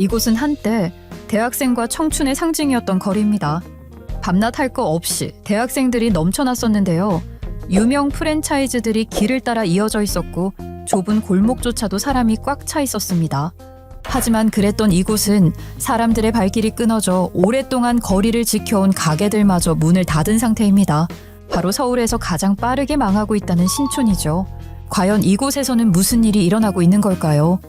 이곳은 한때 대학생과 청춘의 상징이었던 거리입니다. 밤낮 할 거 없이 대학생들이 넘쳐났었는데요. 유명 프랜차이즈들이 길을 따라 이어져 있었고 좁은 골목조차도 사람이 꽉 차 있었습니다. 하지만 그랬던 이곳은 사람들의 발길이 끊어져 오랫동안 거리를 지켜온 가게들마저 문을 닫은 상태입니다. 바로 서울에서 가장 빠르게 망하고 있다는 신촌이죠. 과연 이곳에서는 무슨 일이 일어나고 있는 걸까요?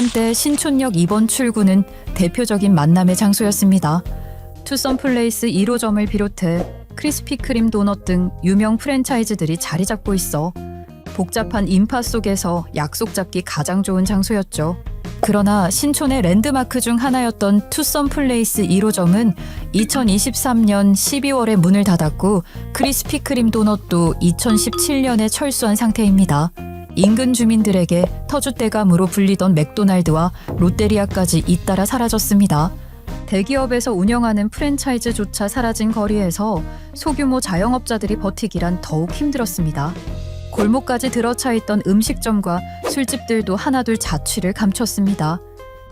한때 신촌역 2번 출구는 대표적인 만남의 장소였습니다. 투썸 플레이스 1호점을 비롯해 크리스피 크림 도넛 등 유명 프랜차이즈들이 자리 잡고 있어 복잡한 인파 속에서 약속 잡기 가장 좋은 장소였죠. 그러나 신촌의 랜드마크 중 하나였던 투썸 플레이스 1호점은 2023년 12월에 문을 닫았고 크리스피 크림 도넛도 2017년에 철수한 상태입니다. 인근 주민들에게 터줏대감으로 불리던 맥도날드와 롯데리아까지 잇따라 사라졌습니다. 대기업에서 운영하는 프랜차이즈조차 사라진 거리에서 소규모 자영업자들이 버티기란 더욱 힘들었습니다. 골목까지 들어차 있던 음식점과 술집들도 하나둘 자취를 감췄습니다.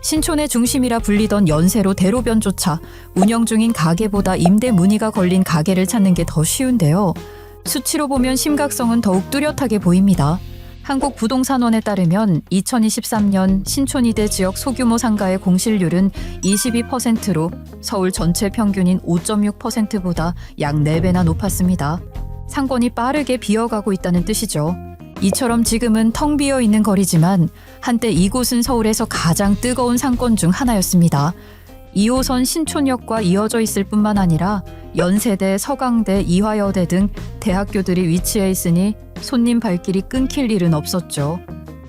신촌의 중심이라 불리던 연세로 대로변조차 운영 중인 가게보다 임대 문의가 걸린 가게를 찾는 게 더 쉬운데요. 수치로 보면 심각성은 더욱 뚜렷하게 보입니다. 한국부동산원에 따르면 2023년 신촌이대 지역 소규모 상가의 공실률은 22%로 서울 전체 평균인 5.6%보다 약 4배나 높았습니다. 상권이 빠르게 비어가고 있다는 뜻이죠. 이처럼 지금은 텅 비어 있는 거리지만 한때 이곳은 서울에서 가장 뜨거운 상권 중 하나였습니다. 2호선 신촌역과 이어져 있을 뿐만 아니라 연세대, 서강대, 이화여대 등 대학교들이 위치해 있으니 손님 발길이 끊길 일은 없었죠.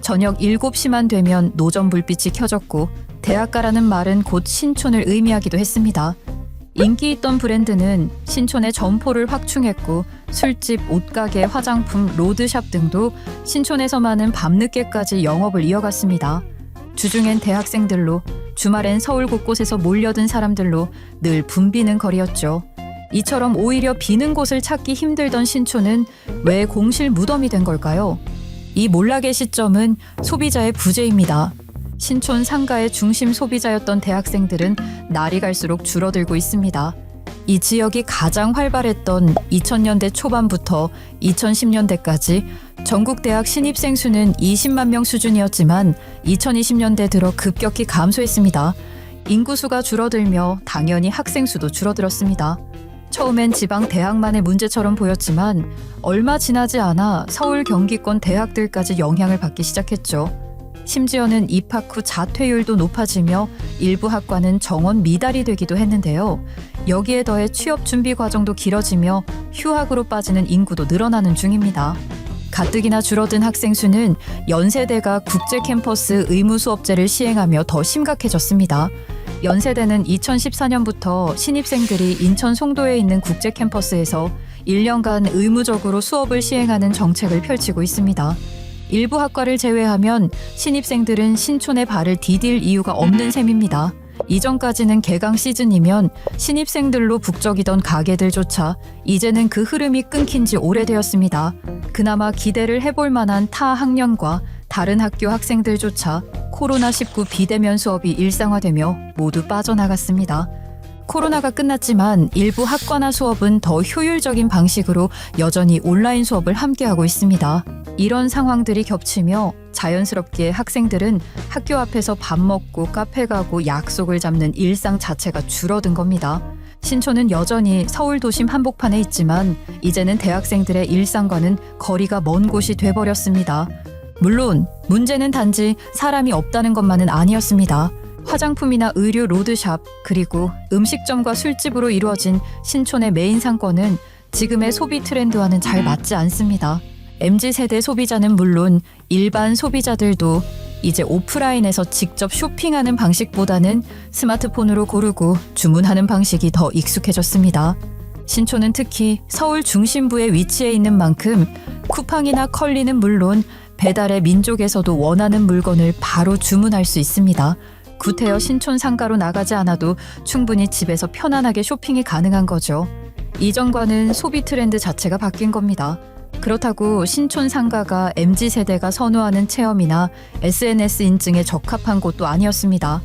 저녁 7시만 되면 노점 불빛이 켜졌고 대학가라는 말은 곧 신촌을 의미하기도 했습니다. 인기 있던 브랜드는 신촌의 점포를 확충했고 술집, 옷가게, 화장품, 로드샵 등도 신촌에서만은 밤늦게까지 영업을 이어갔습니다. 주중엔 대학생들로 주말엔 서울 곳곳에서 몰려든 사람들로 늘 붐비는 거리였죠. 이처럼 오히려 비는 곳을 찾기 힘들던 신촌은 왜 공실 무덤이 된 걸까요? 이 몰락의 시점은 소비자의 부재입니다. 신촌 상가의 중심 소비자였던 대학생들은 날이 갈수록 줄어들고 있습니다. 이 지역이 가장 활발했던 2000년대 초반부터 2010년대까지 전국 대학 신입생 수는 20만 명 수준이었지만 2020년대 들어 급격히 감소했습니다. 인구수가 줄어들며 당연히 학생 수도 줄어들었습니다. 처음엔 지방 대학만의 문제처럼 보였지만 얼마 지나지 않아 서울 경기권 대학들까지 영향을 받기 시작했죠. 심지어는 입학 후 자퇴율도 높아지며 일부 학과는 정원 미달이 되기도 했는데요. 여기에 더해 취업 준비 과정도 길어지며 휴학으로 빠지는 인구도 늘어나는 중입니다. 가뜩이나 줄어든 학생 수는 연세대가 국제 캠퍼스 의무 수업제를 시행하며 더 심각해졌습니다. 연세대는 2014년부터 신입생들이 인천 송도에 있는 국제 캠퍼스에서 1년간 의무적으로 수업을 시행하는 정책을 펼치고 있습니다. 일부 학과를 제외하면 신입생들은 신촌에 발을 디딜 이유가 없는 셈입니다. 이전까지는 개강 시즌이면 신입생들로 북적이던 가게들조차 이제는 그 흐름이 끊긴 지 오래되었습니다. 그나마 기대를 해볼 만한 타 학년과 다른 학교 학생들조차 코로나19 비대면 수업이 일상화되며 모두 빠져나갔습니다. 코로나가 끝났지만 일부 학과나 수업은 더 효율적인 방식으로 여전히 온라인 수업을 함께하고 있습니다. 이런 상황들이 겹치며 자연스럽게 학생들은 학교 앞에서 밥 먹고 카페 가고 약속을 잡는 일상 자체가 줄어든 겁니다. 신촌은 여전히 서울 도심 한복판에 있지만 이제는 대학생들의 일상과는 거리가 먼 곳이 돼버렸습니다. 물론 문제는 단지 사람이 없다는 것만은 아니었습니다. 화장품이나 의류 로드샵 그리고 음식점과 술집으로 이루어진 신촌의 메인 상권은 지금의 소비 트렌드와는 잘 맞지 않습니다. MZ 세대 소비자는 물론 일반 소비자들도 이제 오프라인에서 직접 쇼핑하는 방식보다는 스마트폰으로 고르고 주문하는 방식이 더 익숙해졌습니다. 신촌은 특히 서울 중심부에 위치해 있는 만큼 쿠팡이나 컬리는 물론 배달의 민족에서도 원하는 물건을 바로 주문할 수 있습니다. 구태여 신촌 상가로 나가지 않아도 충분히 집에서 편안하게 쇼핑이 가능한 거죠. 이전과는 소비 트렌드 자체가 바뀐 겁니다. 그렇다고 신촌 상가가 MZ 세대가 선호하는 체험이나 SNS 인증에 적합한 곳도 아니었습니다.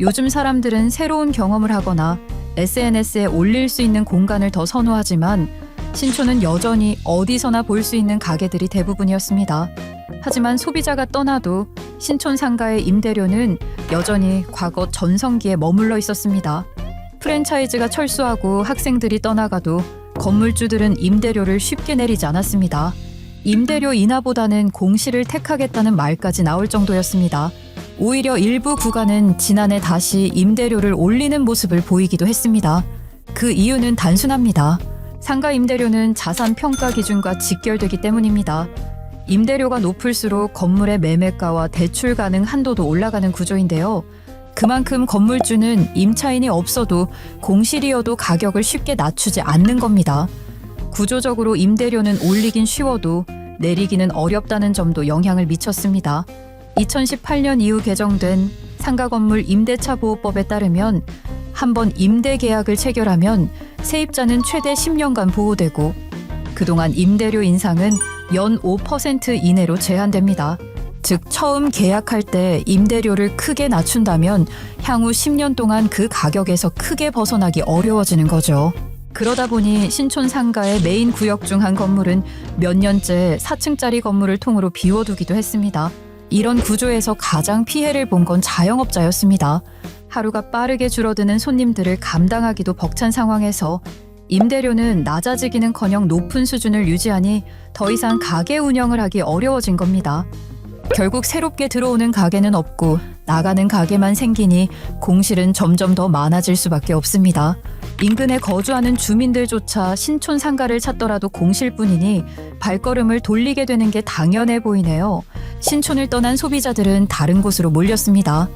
요즘 사람들은 새로운 경험을 하거나 SNS에 올릴 수 있는 공간을 더 선호하지만 신촌은 여전히 어디서나 볼 수 있는 가게들이 대부분이었습니다. 하지만 소비자가 떠나도 신촌 상가의 임대료는 여전히 과거 전성기에 머물러 있었습니다. 프랜차이즈가 철수하고 학생들이 떠나가도 건물주들은 임대료를 쉽게 내리지 않았습니다. 임대료 인하보다는 공시를 택하겠다는 말까지 나올 정도였습니다. 오히려 일부 구간은 지난해 다시 임대료를 올리는 모습을 보이기도 했습니다. 그 이유는 단순합니다. 상가 임대료는 자산 평가 기준과 직결되기 때문입니다. 임대료가 높을수록 건물의 매매가와 대출 가능 한도도 올라가는 구조인데요. 그만큼 건물주는 임차인이 없어도 공실이어도 가격을 쉽게 낮추지 않는 겁니다. 구조적으로 임대료는 올리긴 쉬워도 내리기는 어렵다는 점도 영향을 미쳤습니다. 2018년 이후 개정된 상가 건물 임대차 보호법에 따르면 한번 임대 계약을 체결하면 세입자는 최대 10년간 보호되고 그동안 임대료 인상은 연 5% 이내로 제한됩니다. 즉 처음 계약할 때 임대료를 크게 낮춘다면 향후 10년 동안 그 가격에서 크게 벗어나기 어려워지는 거죠. 그러다 보니 신촌 상가의 메인 구역 중 한 건물은 몇 년째 4층짜리 건물을 통으로 비워두기도 했습니다. 이런 구조에서 가장 피해를 본 건 자영업자였습니다. 하루가 빠르게 줄어드는 손님들을 감당하기도 벅찬 상황에서 임대료는 낮아지기는커녕 높은 수준을 유지하니 더 이상 가게 운영을 하기 어려워진 겁니다. 결국 새롭게 들어오는 가게는 없고 나가는 가게만 생기니 공실은 점점 더 많아질 수밖에 없습니다. 인근에 거주하는 주민들조차 신촌 상가를 찾더라도 공실뿐이니 발걸음을 돌리게 되는 게 당연해 보이네요. 신촌을 떠난 소비자들은 다른 곳으로 몰렸습니다.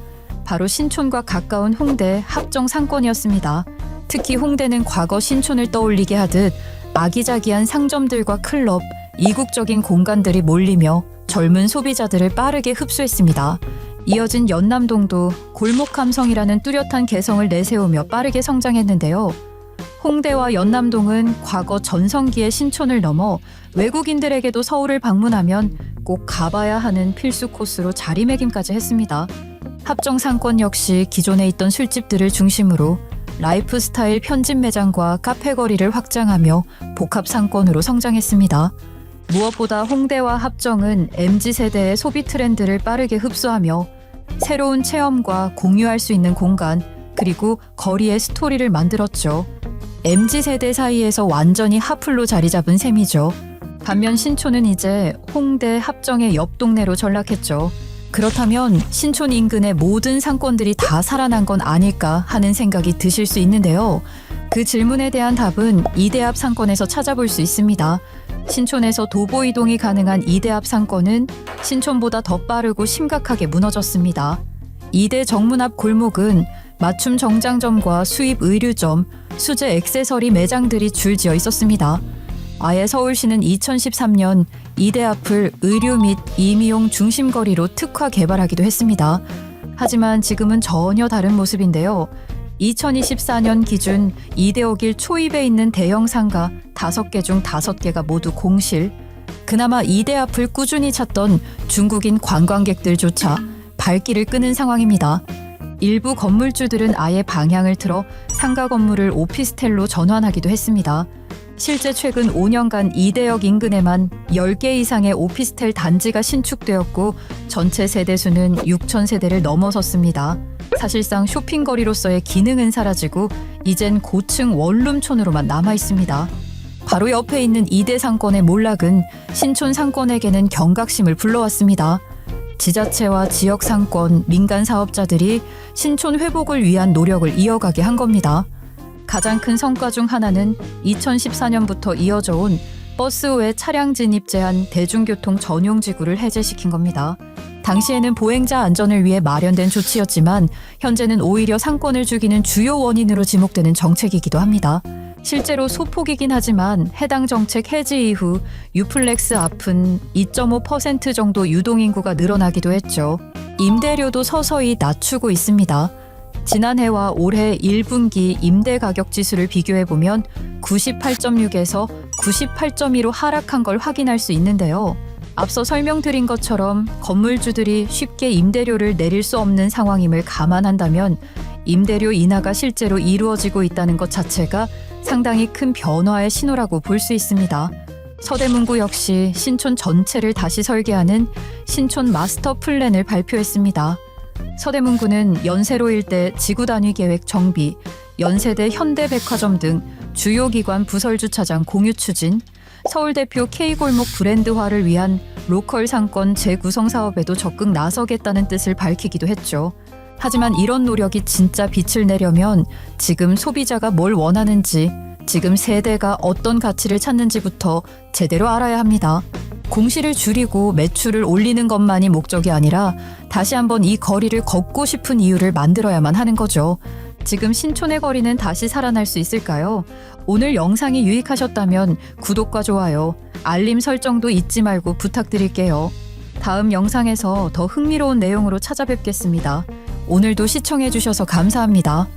바로 신촌과 가까운 홍대 합정 상권이었습니다. 특히 홍대는 과거 신촌을 떠올리게 하듯 아기자기한 상점들과 클럽, 이국적인 공간들이 몰리며 젊은 소비자들을 빠르게 흡수했습니다. 이어진 연남동도 골목 감성이라는 뚜렷한 개성을 내세우며 빠르게 성장했는데요. 홍대와 연남동은 과거 전성기의 신촌을 넘어 외국인들에게도 서울을 방문하면 꼭 가봐야 하는 필수 코스로 자리매김까지 했습니다. 합정 상권 역시 기존에 있던 술집들을 중심으로 라이프 스타일 편집 매장과 카페 거리를 확장하며 복합 상권으로 성장했습니다. 무엇보다 홍대와 합정은 MZ 세대의 소비 트렌드를 빠르게 흡수하며 새로운 체험과 공유할 수 있는 공간 그리고 거리의 스토리를 만들었죠. MZ 세대 사이에서 완전히 하플로 자리 잡은 셈이죠. 반면 신촌은 이제 홍대 합정의 옆 동네로 전락했죠. 그렇다면 신촌 인근의 모든 상권들이 다 살아난 건 아닐까 하는 생각이 드실 수 있는데요. 그 질문에 대한 답은 이대 앞 상권에서 찾아볼 수 있습니다. 신촌에서 도보 이동이 가능한 이대 앞 상권은 신촌보다 더 빠르고 심각하게 무너졌습니다. 이대 정문 앞 골목은 맞춤 정장점과 수입 의류점, 수제 액세서리 매장들이 줄지어 있었습니다. 아예 서울시는 2013년 이대 앞을 의류 및 임의용 중심거리로 특화 개발하기도 했습니다. 하지만 지금은 전혀 다른 모습인데요. 2024년 기준 이대옥일 초입에 있는 대형 상가 5개 중 5개가 모두 공실. 그나마 이대 앞을 꾸준히 찾던 중국인 관광객들조차 발길을 끄는 상황입니다. 일부 건물주들은 아예 방향을 틀어 상가 건물을 오피스텔로 전환하기도 했습니다. 실제 최근 5년간 이대역 인근에만 10개 이상의 오피스텔 단지가 신축되었고 전체 세대 수는 6천 세대를 넘어섰습니다. 사실상 쇼핑거리로서의 기능은 사라지고 이젠 고층 원룸촌으로만 남아 있습니다. 바로 옆에 있는 이대 상권의 몰락은 신촌 상권에게는 경각심을 불러왔습니다. 지자체와 지역 상권, 민간 사업자들이 신촌 회복을 위한 노력을 이어가게 한 겁니다. 가장 큰 성과 중 하나는 2014년부터 이어져 온 버스 외 차량 진입 제한 대중교통 전용 지구를 해제시킨 겁니다. 당시에는 보행자 안전을 위해 마련된 조치였지만 현재는 오히려 상권을 죽이는 주요 원인으로 지목되는 정책이기도 합니다. 실제로 소폭이긴 하지만 해당 정책 해지 이후 유플렉스 앞은 2.5% 정도 유동인구가 늘어나기도 했죠. 임대료도 서서히 낮추고 있습니다. 지난해와 올해 1분기 임대 가격 지수를 비교해 보면 98.6에서 98.2로 하락한 걸 확인할 수 있는데요. 앞서 설명드린 것처럼 건물주들이 쉽게 임대료를 내릴 수 없는 상황임을 감안한다면 임대료 인하가 실제로 이루어지고 있다는 것 자체가 상당히 큰 변화의 신호라고 볼 수 있습니다. 서대문구 역시 신촌 전체를 다시 설계하는 신촌 마스터 플랜을 발표했습니다. 서대문구는 연세로 일대 지구 단위 계획 정비, 연세대 현대백화점 등 주요 기관 부설 주차장 공유 추진, 서울 대표 K골목 브랜드화를 위한 로컬 상권 재구성 사업에도 적극 나서겠다는 뜻을 밝히기도 했죠. 하지만 이런 노력이 진짜 빛을 내려면 지금 소비자가 뭘 원하는지, 지금 세대가 어떤 가치를 찾는지부터 제대로 알아야 합니다. 공시를 줄이고 매출을 올리는 것만이 목적이 아니라 다시 한번 이 거리를 걷고 싶은 이유를 만들어야만 하는 거죠. 지금 신촌의 거리는 다시 살아날 수 있을까요? 오늘 영상이 유익하셨다면 구독과 좋아요, 알림 설정도 잊지 말고 부탁드릴게요. 다음 영상에서 더 흥미로운 내용으로 찾아뵙겠습니다. 오늘도 시청해주셔서 감사합니다.